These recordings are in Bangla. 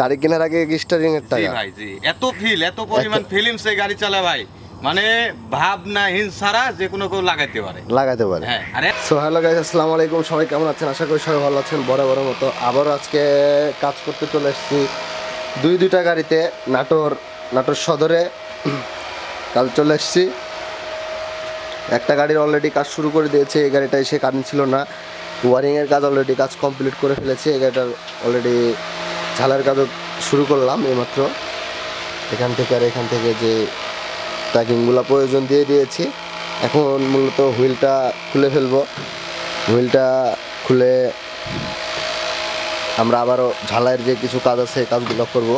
গাড়ি কেনার আগে স্টারিং এর টাকা। ভাই জি। এত ফিল এত পরিমাণ ফিলিংস এই গাড়ি চালা ভাই। মানে ভাবনাহীন ছাড়া যে কোনো কেউ লাগাইতে পারে। লাগাতে পারে। হ্যাঁ আরে সো হ্যালো গাইস আসসালামু আলাইকুম। সবাই কেমন আছেন? আশা করি সবাই ভালো আছেন বড় বড় মতো। আবারও আজকে কাজ করতে চলে এসেছি দুই দুইটা গাড়িতে নাটোর নাটোর সদরে। কাজ চলে এসেছি। একটা গাড়ির অলরেডি কাজ শুরু করে দিয়েছে। এই গাড়িটা এসে কারেন্ট ছিল না। ওয়ারিংয়ের কাজ অলরেডি কাজ কমপ্লিট করে ফেলেছে। এই গাড়িটার অলরেডি ঝালের কাজও শুরু করলাম এইমাত্র। এখান থেকে আর এখান থেকে যে প্যাকিংগুলো প্রয়োজন দিয়ে দিয়েছি। এখন মূলত হুইলটা খুলে ফেলব। হুইলটা খুলে আমরা আবারও ঝালাইয়ের যে কিছু কাজ আছে সেই কাজগুলো করব।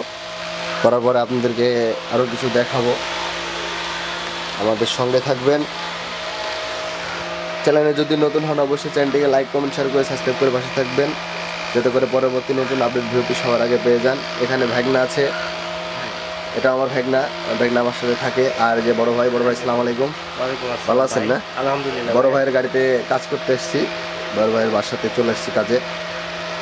করার পরে আপনাদেরকে আরও কিছু দেখাবো। আমাদের সঙ্গে থাকবেন। চ্যানেলে যদি নতুন হন অবশ্যই চ্যানেলটিকে লাইক, কমেন্ট শেয়ার করে সাবস্ক্রাইব করে পাশে থাকবেন। যাতে করে পরবর্তী নতুন আপডেট ভিডিওটি সবার আগে পেয়ে যান। এখানে ভ্যাগনা আছে। এটা আমার ভ্যাগনা ভ্যাগনা আমার সাথে থাকে। আর যে বড় ভাই বড় ভাই সালাম আলাইকুম। ভালো আছেন না? আলহামদুলিল্লাহ। বড় ভাইয়ের গাড়িতে কাজ করতে এসেছি। বড় ভাইয়ের বাসাতে চলে এসেছি কাজে।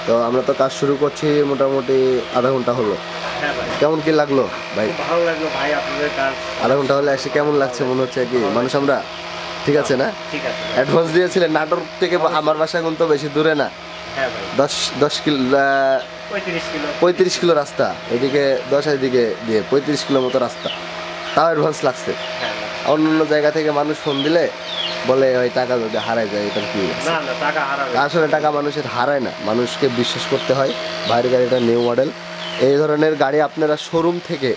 তো আমরা তো কাজ শুরু করছি মোটামুটি আধা ঘণ্টা হলো। হ্যাঁ কেমন কি লাগল ভাই? ভালো লাগল ভাই আপনাদের কাজ। আধা ঘণ্টা হলে এসে কেমন লাগছে মনে হচ্ছে কি? মানুষ আমরা? ঠিক আছে না? ঠিক আছে। অ্যাডভান্স দিয়েছিলেন। নাটোর থেকে আমার বাসা কিন্তু বেশি দূরে না। দশ দশ কিলো পঁয়ত্রিশ কিলো। রাস্তা এদিকে দশ এদিকে দিয়ে পঁয়ত্রিশ কিলো মতো রাস্তা। তাও অ্যাডভান্স লাগছে। হ্যাঁ অন্য অন্য জায়গা থেকে মানুষ ফোন দিলে বলে ওই টাকা যদি হারায় যায় এটার কি? আসলে টাকা মানুষের হারায় না। মানুষকে বিশ্বাস করতে হয় বাইরের গাড়িটা নিউ মডেল এই ধরনের গাড়ি আপনারা শোরুম থেকে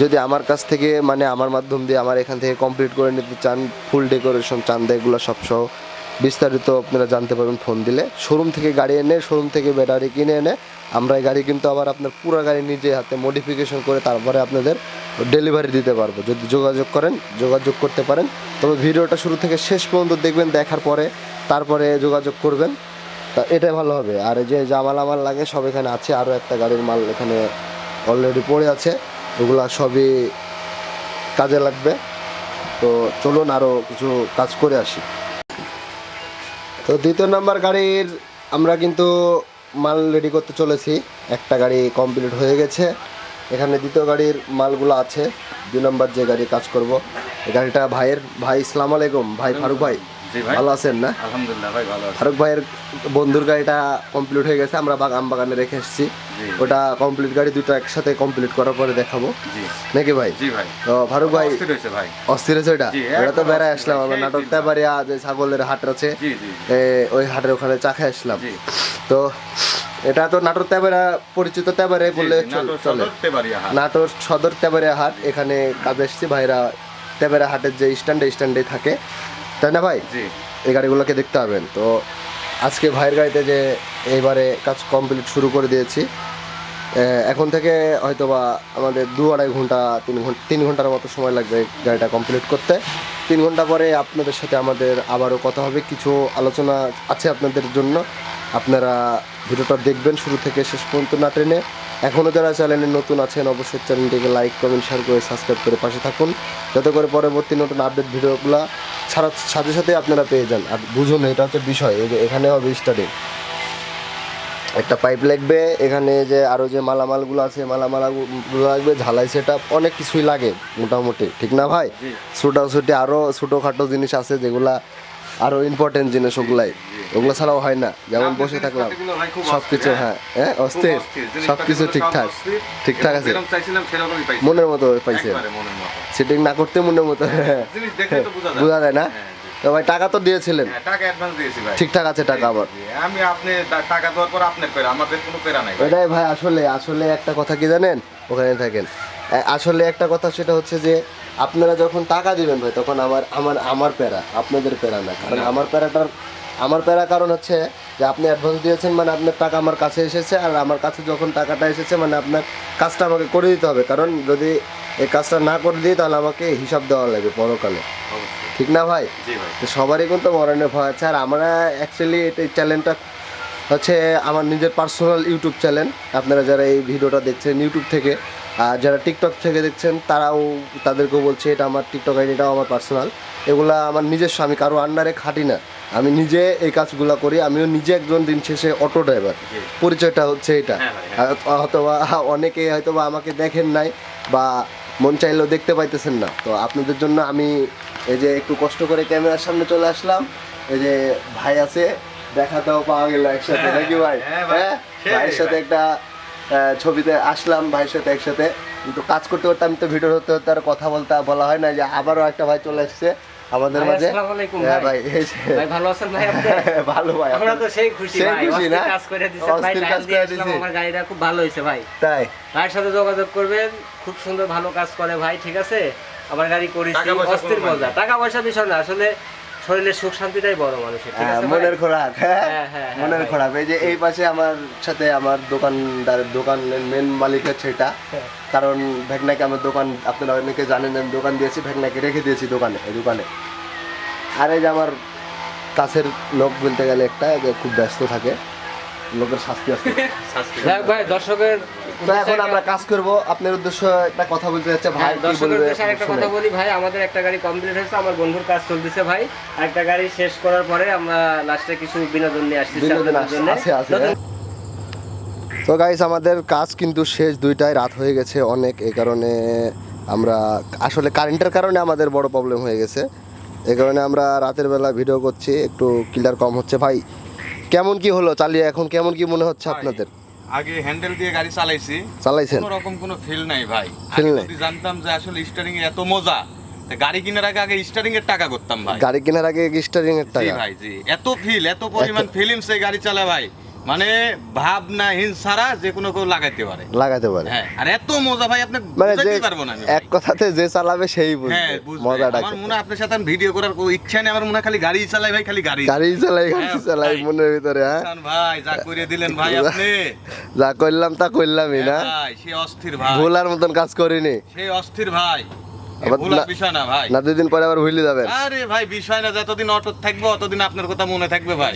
যদি আমার কাছ থেকে মানে আমার মাধ্যম দিয়ে আমার এখান থেকে কমপ্লিট করে নিতে চান ফুল ডেকোরেশন চান এগুলো সব সহ বিস্তারিত আপনারা জানতে পারবেন ফোন দিলে। শোরুম থেকে গাড়ি এনে, শোরুম থেকে ব্যাটারি কিনে এনে, আমরা এই গাড়ি কিন্তু আবার আপনার পুরো গাড়ি নিজে হাতে মডিফিকেশন করে তারপরে আপনাদের ডেলিভারি দিতে পারব। যদি যোগাযোগ করেন, যোগাযোগ করতে পারেন। তবে ভিডিওটা শুরু থেকে শেষ পর্যন্ত দেখবেন, দেখার পরে তারপরে যোগাযোগ করবেন। তা এটাই ভালো হবে। আর যে জামাল আমার লাগে, সব এখানে আছে। আরও একটা গাড়ির মাল এখানে অলরেডি পড়ে আছে। ওগুলা সবই কাজে লাগবে। তো চলুন আরও কিছু কাজ করে আসি। তো দ্বিতীয় নাম্বার গাড়ির আমরা কিন্তু মাল রেডি করতে চলেছি। একটা গাড়ি কমপ্লিট হয়ে গেছে। এখানে দ্বিতীয় গাড়ির মালগুলো আছে। দুই নম্বর যে গাড়ি কাজ করব, এই গাড়িটা ভাইয়ের ভাই ইসলাম আলাইকুম। ভাই, ফারুক ভাই। ভালো আছেন না? আলহামদুলিল্লাহ ভাই ভালো ফারুক ভাইয়ের বন্ধুর গাড়িটা কমপ্লিট হয়ে গেছে আমরা বাগান বাগানে রেখে এসেছি। ওটা কমপ্লিট গাড়ি দুটো একসাথে কমপ্লিট করার পরে দেখাবো। নাকি ভাই? জি ভাই। তো ফারুক ভাই অস্থির হয়েছে ওটা? ওটা তো বেড়ায় আসলাম আমরা সেই নাটক চিন্তা। যে ছাগলের হাট আছে ওই হাটের ওখানে চা খেয়ে আসলাম। তো এটা তো নাটোর তেবারা পরিচিত তেবারে বললে চলে। নাটোর সদর তেবারিয়া হাট এখানে কাজে এসেছি ভাইরা তেবারা হাটের যে স্ট্যান্ডে স্ট্যান্ডে থাকে। তাই না ভাই? জি। এই গাড়িগুলোকে দেখতে পাবেন। তো আজকে ভাইয়ের গাড়িতে যে এইবারে কাজ কমপ্লিট শুরু করে দিয়েছি এ, এখন থেকে হয়তোবা আমাদের দু আড়াই ঘণ্টা তিন ঘণ্টা তিন ঘণ্টার মতো সময় লাগবে এই গাড়িটা কমপ্লিট করতে। তিন ঘণ্টা পরে আপনাদের সাথে আমাদের আবারও কথা হবে। কিছু আলোচনা আছে আপনাদের জন্য। আপনারা ভিডিওটা দেখবেন শুরু থেকে শেষ পর্যন্ত না টেনে। এখনও যারা চ্যানেলে নতুন আছেন অবশ্যই চ্যানেলটিকে লাইক কমেন্ট শেয়ার করে সাবস্ক্রাইব করে পাশে থাকুন। যাতে করে পরবর্তী নতুন আপডেট ভিডিওগুলো ছাড়ার সাথে সাথে আপনারা পেয়ে যান। আর বুঝুন এটা হচ্ছে বিষয় এই যে এখানে হবে স্টাডি একটা পাইপ লাগবে এখানে যে আরও যে মালামালগুলো আছে মালামালগুলো লাগবে ঝালাই সেট অনেক কিছুই লাগে মোটামুটি। ঠিক না ভাই। ছোটাছুটি আরও ছোটোখাটো জিনিস আছে যেগুলা আরও ইম্পর্টেন্ট জিনিস ওগুলাই। ওগুলো ছাড়াও হয় না। যেমন বসে থাকলাম। জিনিসপাতিগুলো ভাই খুব সব কিছু হ্যাঁ। হ্যাঁ হ্যাঁ অস্থির। অস্থির। সব কিছু ঠিকঠাক ঠিকঠাক আছে। মনের মতো পাইছে। সেটিং না করতে মনের মতো। হ্যাঁ তো বোঝা যায়। না? হ্যাঁ, তো ভাই টাকা তো দিয়েছিলেন। হ্যাঁ, টাকা অ্যাডভান্স দিয়েছি ভাই। ঠিকঠাক আছে টাকা আবার। আমি আপনি টাকা দেওয়ার পর আপনার পেরা আমাদের কোনো পেরা নাই। এটাই ভাই আসলে আসলে একটা কথা কি জানেন? ওখানে থাকেন। আসলে একটা কথা সেটা হচ্ছে যে আপনারা যখন টাকা দিবেন ভাই তখন আমার আমার আমার প্যারা আপনাদের প্যারা না। কারণ আমার প্যারাটার আমার প্যারা কারণ হচ্ছে যে আপনি অ্যাডভান্স দিয়েছেন মানে আপনার টাকা আমার কাছে এসেছে আর আমার কাছে যখন টাকাটা এসেছে মানে আপনার কাজটা আমাকে করে দিতে হবে। কারণ যদি এই কাজটা না করে দিই তাহলে আমাকে হিসাব দেওয়া লাগবে পরকালে। ঠিক না ভাই? তো সবারই কিন্তু মরণের ভয় আছে। আর আমরা অ্যাকচুয়ালি এই চ্যানেলটা হচ্ছে আমার নিজের পার্সোনাল ইউটিউব চ্যানেল আপনারা যারা এই ভিডিওটা দেখছেন ইউটিউব থেকে আর যারা টিকটক থেকে দেখছেন তারাও তাদেরকেও বলছে এটা আমার টিকটক আইডিটাও আমার পার্সোনাল এগুলা আমার নিজস্ব আমি কারও আন্ডারে খাটি না। আমি নিজে এই কাজগুলো করি আমিও নিজে একজন দিন শেষে অটো ড্রাইভার পরিচয়টা হচ্ছে এটা। হ্যাঁ আর হয়তোবা অনেকে হয়তোবা আমাকে দেখেন নাই বা মন চাইলেও দেখতে পাইতেছেন না। তো আপনাদের জন্য আমি এই যে একটু কষ্ট করে ক্যামেরার সামনে চলে আসলাম। এই যে ভাই আছে দেখা দেখাতেও পাওয়া গেল একসাথে হ্যাঁ, নাকি ভাই? হ্যাঁ ভাই, হ্যাঁ ভাইয়ের সাথে একটা ছবিতে আসলাম ভাইয়ের সাথে একসাথে। কিন্তু কাজ করতে করতে আমি তো ভিডিও হতে হতে আর কথা বলতে বলা হয় না যে আবারও একটা ভাই চলে এসছে আমাদের মাঝে। হ্যাঁ ভাই। ভাই ভালো আছেন ভাই আপনি? ভালো ভাই আমরা তো সেই খুশি ভাই খুশি না? কাজ করে দিছেন ভাই কাজ করে আসলাম, আমার গাড়িটা খুব ভালো হয়েছে ভাই। তাই? ভাইয়ের সাথে যোগাযোগ করবেন খুব সুন্দর ভালো কাজ করে ভাই ঠিক আছে? আমার গাড়ি করেছি অস্থির মজা টাকা পয়সা বিষয় না আসলে শরীরের সুখ শান্তিটাই বড় মানুষের হ্যাঁ? মনের খোরাক হ্যাঁ হ্যাঁ, মনের। খোরাক এই যে এই পাশে আমার সাথে আমার দোকানদার দোকানের মেন মালিক হচ্ছে এটা। কারণ ভেকনাকে আমার দোকান আপনারা অনেকে জানেন আমি দোকান দিয়েছি ভেকনাকে রেখে দিয়েছি দোকানে এই দোকানে আর এই যে আমার কাছের লোক বলতে গেলে একটা যে খুব ব্যস্ত থাকে লোকের শাস্তি আছে। ভাই দর্শকের তো এখন আমরা কাজ করব। আপনার উদ্দেশ্য একটা কথা বলতে যাচ্ছে ভাই হ্যাঁ, দর্শকের উদ্দেশ্যে আরেকটা কথা বলি ভাই আমাদের একটা গাড়ি কমপ্লিট হয়েছে আমার বন্ধুর কাজ চলতেছে ভাই। একটা গাড়ি শেষ করার পরে আমরা লাস্টে কিছু বিনোদন নিয়ে আসছি বিনোদন আপনাদের জন্য। আছে আছে। তো গাইস আমাদের কাজ কিন্তু শেষ দুইটায় রাত হয়ে গেছে অনেক এই কারণে আমরা আসলে কারেন্টের কারণে আমাদের বড় প্রবলেম হয়ে গেছে। এই কারণে আমরা রাতের বেলা ভিডিও করছি একটু ক্লিয়ার কম হচ্ছে। ভাই কেমন কি হলো? চালিয়ে এখন কেমন কি মনে হচ্ছে আপনাদের? আগে হ্যান্ডেল দিয়ে গাড়ি চালাইছি। চালাইছেন? কোনো রকম কোনো ফিল নাই ভাই। ফিল নাই? যদি জানতাম যে আসলে স্টারিং এ এত মজা গাড়ি কেনার আগে আগে স্টারিং এর টাকা করতাম ভাই। গাড়ি কেনার আগে স্টারিং এর টাকা? জি ভাই জি। এত ফিল এত পরিমাণ ফিলিংস এই গাড়ি চালা ভাই। মানে ভাবনাহীন ছাড়া যে কোনো কেউ লাগাইতে পারে। লাগাতে পারে। হ্যাঁ আর এত মজা ভাই আপনি মানে যে পারব না আমি এক কথাতে যে চালাবে সেই বুঝবে হ্যাঁ মজাটা আমার মনে আপনার সাথে ভিডিও করার কোনো ইচ্ছা নেই আমার মনে খালি গাড়ি চালাই ভাই খালি গাড়ি। গাড়ি চালাই গাড়ি হ্যাঁ, চালাই। মনের ভিতরে হ্যাঁ? ভাই যা করে দিলেন ভাই আপনি। যা করলাম তা করলামই না। ভাই সে অস্থির ভাই। ভুলার মতন কাজ করিনি। সে অস্থির ভাই। না- বিষয় না ভাই। না দুদিন পরে আবার ভুলে যাবেন আরে ভাই বিষয় না যতদিন অটো থাকব অতদিন আপনার কথা মনে থাকবে ভাই।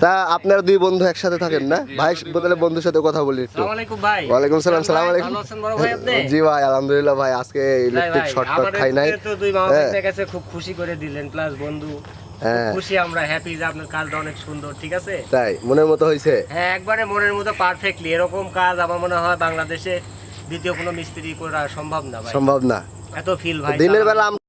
তা আপনারা দুই বন্ধু একসাথে থাকেন না? ভাই বদলে বন্ধুর সাথে কথা বলি একটু। ওয়ালাইকুম সালাম সালাম আলাইকুম জি ভাই আলহামদুলিল্লাহ ভাই আজকে ইলেকট্রিক শর্টকাট খাই নাই। তো দুই মামা হ্যাঁ। কাছে খুব খুশি করে দিলেন প্লাস বন্ধু। হ্যাঁ। খুশি আমরা হ্যাপি যে আপনার কাজটা অনেক সুন্দর ঠিক আছে? তাই মনের মতো হয়েছে হ্যাঁ একবারে মনের মতো পারফেক্টলি এরকম কাজ আমার মনে হয় বাংলাদেশে দ্বিতীয় কোনো মিস্ত্রি করা সম্ভব না ভাই। সম্ভব না। এত ফিল ভাই দিনের বেলা